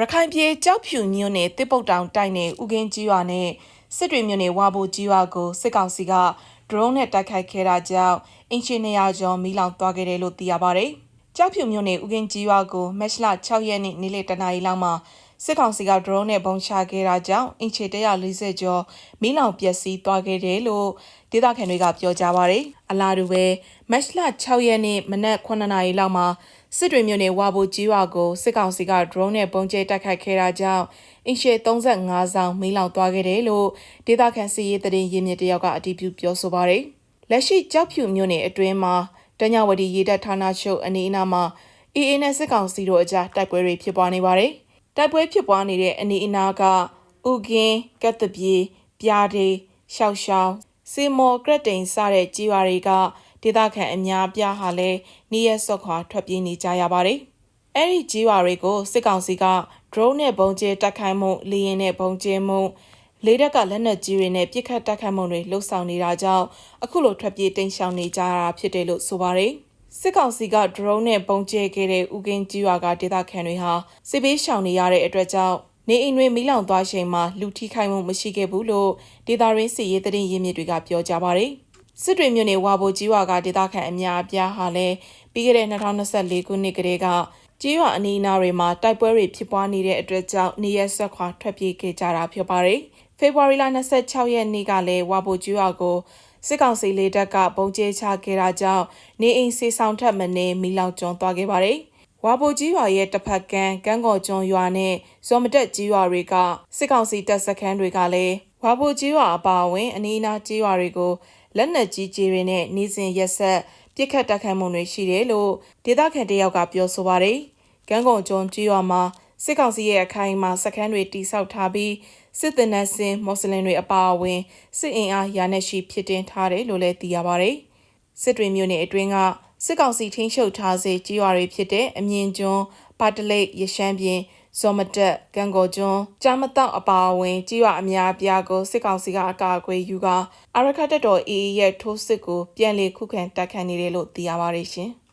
ရခိုင်ပြည်ကြောက်ဖြူမြို့နယ်တစ်ပုတ်တောင်တိုက်နယ်ဥကင်းကြီးရွာနဲ့စစ်တွေမြို့နယ်ဝါဘိုကြီးရွာကိုစစ်ကောင်စီကဒရုန်းနဲ့တိုက်ခိုက်ခဲ့တာကြောင့်အင်ချီ200ကျော်မီးလောင်သွားခဲ့တယ်လို့သိရပါတယ်။ကြောက်ဖြူမြို့နယ်ဥကင်းကြီးရွာကိုမက်ရှလ6ရက်နေ့နေ့လယ်တနာရီလောက်မှာ စစ်ကောင်စီကဒရုန်းနဲ့ပုံချခဲ့တာကြောင့်အင်ချီ140ကျော်မီးလောင်ပျက်စီးသွားခဲ့တယ်လို့ဒေသခံတွေကပြောကြပါတယ်။အလားတူပဲမက်ရှလ6ရက်နေ့မနက်9နာရီလောက်မှာစစ်တွေမြို့နယ်ဝါဘိုကြီးရွာကိုစစ်ကောင်စီကဒရုန်းနဲ့ပုံကျဲတိုက်ခိုက်ခဲ့တာကြောင့်အင်ရှေ35ဆောင်မီးလောင်သွားခဲ့တယ်လို့ဒေသခံစီရေးတရင်ရင်းမြစ်တယောက်ကအတည်ပြုပြောဆိုပါတယ်။လက်ရှိကြောက်ဖြူမြို့နယ်အတွင်းမှာတညဝတီရေတပ်ဌာနချုပ်အနေအနားမှာအေးအေးနဲ့စစ်ကောင်စီတို့အကြားတိုက်ပွဲတွေဖြစ်ပွားနေပါတယ်။ တိုက်ပွဲဖြစ်ပွားနေတဲ့အနေအနာကဥကင်းကတ်တပြေပြားဒေရှောက်ရှောင်းစေမော်ကရက်တိန်စတဲ့ကြီးရွာတွေကဒေသခံအများပြားဟာလည်းနေရဆော့ခွာထွက်ပြေးနေကြရပါတယ်။အဲ့ဒီကြီးရွာတွေကိုစစ်ကောင်စီက drone နဲ့ပုံကျဲတိုက်ခိုက်မှုလေရင်နဲ့ပုံကျဲမှုလေးတက်ကလက်နက်ကြီးတွေနဲ့ပြစ်ခတ်တိုက်ခိုက်မှုတွေလှုပ်ဆောင်နေတာကြောင့်အခုလိုထွက်ပြေးတိမ်းရှောင်နေကြရတာဖြစ်တယ်လို့ဆိုပါတယ်။ စစ်ကောင်စီက drone နဲ့ပုံကျဲခဲ့တဲ့ဥကင်းကြီးရွာကဒေသခံတွေဟာစစ်ပေးရှောင်နေရတဲ့အတွက်ကြောင့်နေအိမ်တွေမိလောင်သွားချိန်မှာလူထိခိုက်မှုမရှိခဲ့ဘူးလို့ဒေတာရင်းစီရေးသတင်းရင်းမြစ်တွေကပြောကြပါတယ်။စစ်တွေမြို့နယ်ဝါဘိုကြီးရွာကဒေသခံအများအပြားဟာလည်းပြီးခဲ့တဲ့2024ခုနှစ်ကတည်းကကြီးရွာအနီးအနားတွေမှာတိုက်ပွဲတွေဖြစ်ပွားနေတဲ့အတွက်ကြောင့်နေရက်ဆက်ခွာထွက်ပြေးခဲ့ကြတာဖြစ်ပါတယ်။ဖေဖော်ဝါရီလ26ရက်နေ့ကလည်းဝါဘိုကြီးရွာကို စစ်ကောင်စီလေတပ်ကပုံကျဲချခဲ့တာကြောင့်နေအိမ်စီဆောင်ထက်မနေမီလောင်ကျွန်းသွားခဲ့ပါတယ်။ဝါဘိုကြီးရွာရဲ့တစ်ဖက်ကမ်းကန်းကော်ကျွန်းရွာနဲ့ဇော်မတက်ကြီးရွာတွေကစစ်ကောင်စီတပ်စခန်းတွေကလည်းဝါဘိုကြီးရွာအပါအဝင်အနီးအနားကြီးရွာတွေကိုလက်နက်ကြီးကြီးတွေနဲ့နေစဉ်ရက်ဆက်ပြစ်ခတ်တိုက်ခိုက်မှုတွေရှိတယ်လို့ဒေသခံတယောက်ကပြောဆိုပါတယ်။ကန်းကုန်ကျွန်းကြီးရွာမှာစစ်ကောင်စီရဲ့အခိုင်အမာစခန်းတွေတိစောက်ထားပြီး စစ်တပ်နဲ့စင်မွတ်စလင်တွေအပါအဝင်စစ်အင်အားရာနဲ့ရှိဖြစ်တင်ထားတယ်လို့လည်းသိရပါတယ်။စစ်တွေမျိုးနယ်အတွင်းကစစ်ကောင်စီထိန်းချုပ်ထားစေကြီးရွာတွေဖြစ်တဲ့အမြင့်ကျွန်းပါတလိတ်ရရှမ်းပြင်ဇော်မတက်ကံကောကျွန်းကြားမတောက်အပါအဝင်ကြီးရွာအများအပြားကိုစစ်ကောင်စီကအကာအကွယ်ယူကအရခတ်တပ်တော် AA ရဲ့ထိုးစစ်ကိုပြန်လည်ခုခံတိုက်ခိုက်နေတယ်လို့သိရပါတယ်ရှင်။